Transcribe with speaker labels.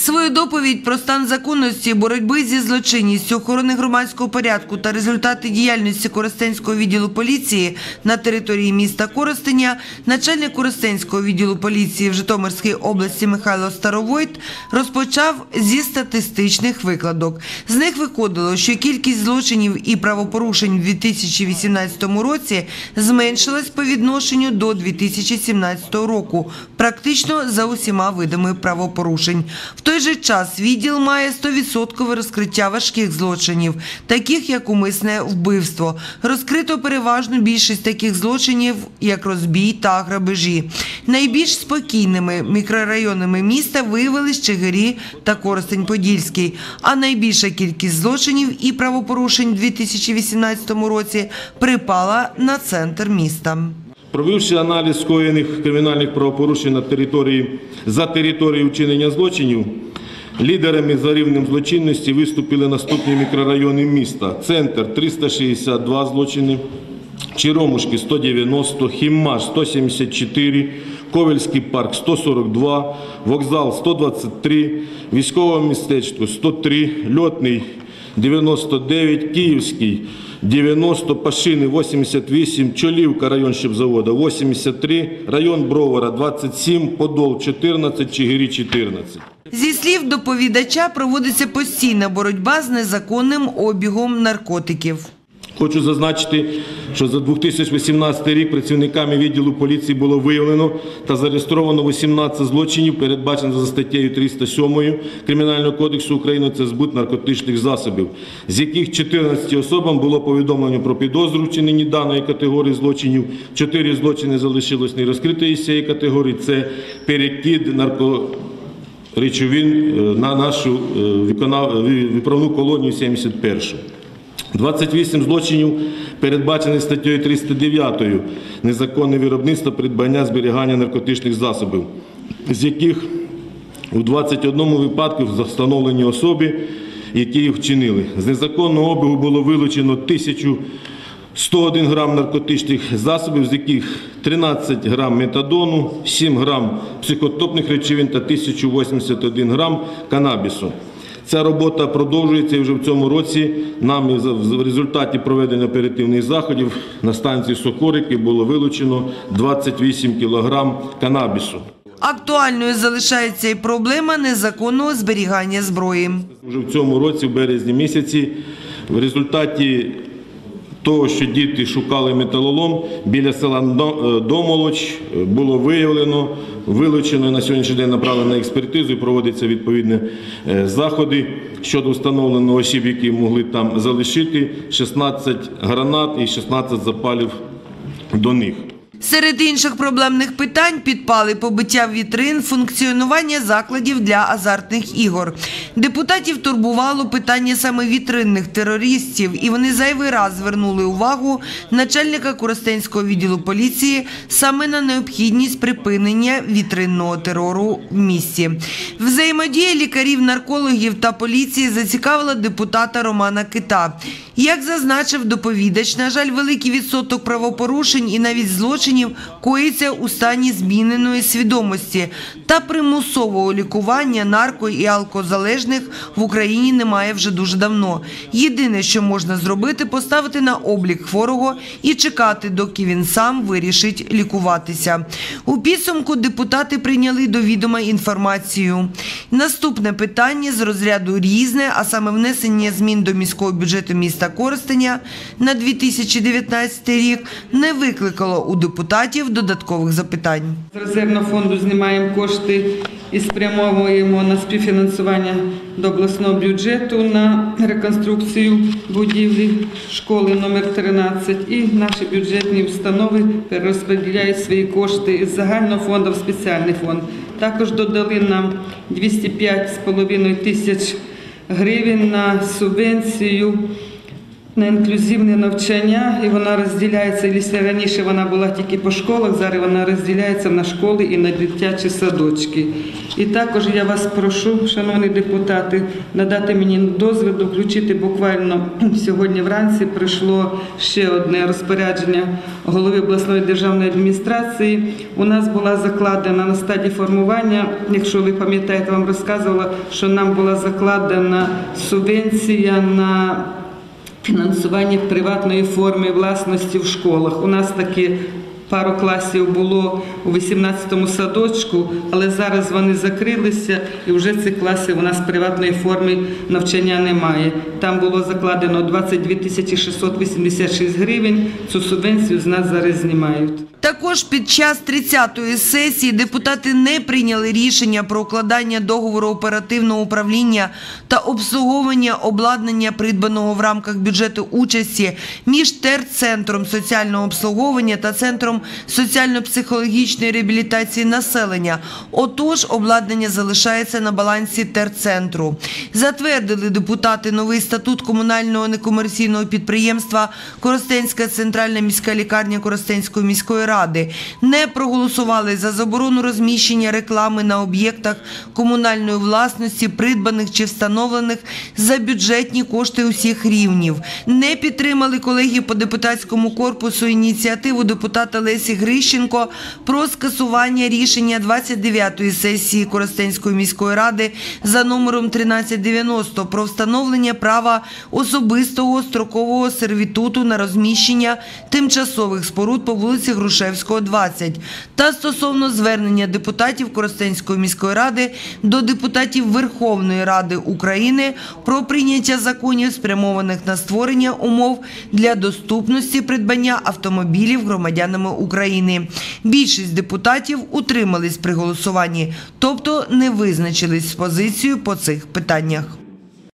Speaker 1: Свою доповідь про стан законності боротьби зі злочинністю, охорони громадського порядку та результати діяльності Коростенського відділу поліції на території міста Коростеня начальник Коростенського відділу поліції в Житомирській області Михайло Старовойт розпочав зі статистичних викладок. З них виходило, що кількість злочинів і правопорушень в 2018 році зменшилась по відношенню до 2017 року, практично за усіма видами правопорушень. Той же час відділ має 100% розкриття важких злочинів, таких як умисне вбивство. Розкрито переважну більшість таких злочинів, як розбій та грабежі. Найбільш спокійними мікрорайонами міста виявились Чигирі та Коростень-Подільський, а найбільша кількість злочинів і правопорушень у 2018 році припала на центр міста.
Speaker 2: Провівши аналіз скоєних кримінальних правопорушень на території за територією вчинення злочинів, лідерами за рівнем злочинності виступили наступні мікрорайони міста: Центр 362 злочини, Черемушки 190, Хіммаш 174, Ковельський парк 142, Вокзал 123, Військове містечко 103, Льотний 99, Київський 90, Пашини 88, Чолівка район Щепзавода 83, район Бровара 27, Подол 14, Чигирі 14.
Speaker 1: Зі слів доповідача проводиться постійна боротьба з незаконним обігом наркотиків.
Speaker 2: Хочу зазначити, що за 2018 рік працівниками відділу поліції було виявлено та зареєстровано 18 злочинів, передбачених за статтею 307 Кримінального кодексу України це збут наркотичних засобів, з яких 14 особам було повідомлено про підозру в чиненні даної категорії злочинів. Чотири злочини залишилось нерозкритої з цієї категорії. Це перекид нарко речовин е, на нашу е, виправну колонію 71. 28 злочинів передбачених статтею 309 незаконне виробництво, придбання, зберігання наркотичних засобів, з яких у 21 випадку встановлені особи, які їх вчинили. З незаконного обігу було вилучено 1101 грам наркотичних засобів, з яких 13 грам метадону, 7 грам психотопних речовин та 1081 грам канабісу. Ця робота продовжується і вже в цьому році. Нам в результаті проведення оперативних заходів на станції Сокорики було вилучено 28 кілограм канабісу.
Speaker 1: Актуальною залишається і проблема незаконного зберігання зброї.
Speaker 2: Вже в цьому році, в березні місяці, в результаті того, що діти шукали металолом, біля села е, Домолоч е, було виявлено, вилучено на сьогоднішній день направлено на експертизу проводяться відповідні е, заходи щодо встановлено осіб, які могли там залишити 16 гранат і 16 запалів до них.
Speaker 1: Серед інших проблемних питань підпали побиття вітрин, функціонування закладів для азартних ігор. Депутатів турбувало питання саме вітринних терористів, і вони зайвий раз звернули увагу начальника Коростенського відділу поліції саме на необхідність припинення вітринного терору в місті. Взаємодія лікарів-наркологів та поліції зацікавила депутата Романа Кита. Як зазначив доповідач, на жаль, великий відсоток правопорушень і навіть злочинів коїться у стані зміненої свідомості та примусового лікування нарко- і алкозалежних в Україні немає вже дуже давно. Єдине, що можна зробити, поставити на облік хворого і чекати, доки він сам вирішить лікуватися. У підсумку депутати прийняли до відома інформацію. Наступне питання з розряду різне, а саме внесення змін до міського бюджету міста Коростеня на 2019 рік не викликало у депутатів додаткових запитань.
Speaker 3: З резервного фонду знімаємо кошти і спрямовуємо на співфінансування до обласного бюджету на реконструкцію будівлі школи номер 13 і наші бюджетні установи перерозподіляють свої кошти із загального фонду в спеціальний фонд. Також додали нам 205,5 тисяч гривень на субвенцію на інклюзивне навчання, і вона розділяється, якщо раніше вона була тільки по школах, зараз вона розділяється на школи і на дитячі садочки. І також я вас прошу, шановні депутати, надати мені дозвіл включити буквально сьогодні вранці прийшло ще одне розпорядження голови обласної державної адміністрації. У нас була закладена на стадії формування, якщо ви пам'ятаєте, вам розказувала, що нам була закладена субвенція на фінансування приватної форми власності в школах. У нас такі пару класів було у 18-му садочку, але зараз вони закрилися і вже цих класів у нас приватної форми навчання немає. Там було закладено 22 тисячі 686 гривень. Цю субвенцію з нас зараз знімають.
Speaker 1: Також під час 30-ї сесії депутати не прийняли рішення про укладання договору оперативного управління та обслуговування обладнання, придбаного в рамках бюджету участі між Терцентром соціального обслуговування та Центром соціально-психологічної реабілітації населення. Отож, обладнання залишається на балансі Терцентру. Затвердили депутати новий статут комунального некомерційного підприємства Коростенська центральна міська лікарня Коростенської міської ради. Не проголосували за заборону розміщення реклами на об'єктах комунальної власності, придбаних чи встановлених за бюджетні кошти усіх рівнів. Не підтримали колеги по депутатському корпусу ініціативу депутата Лесі Грищенко про скасування рішення 29-ї сесії Коростенської міської ради за номером 1390 про встановлення права особистого строкового сервітуту на розміщення тимчасових споруд по вулиці Грушевського, 20 та стосовно звернення депутатів Коростенської міської ради до депутатів Верховної Ради України про прийняття законів, спрямованих на створення умов для доступності придбання автомобілів громадянами України. Більшість депутатів утримались при голосуванні, тобто не визначились з позицією по цих питаннях.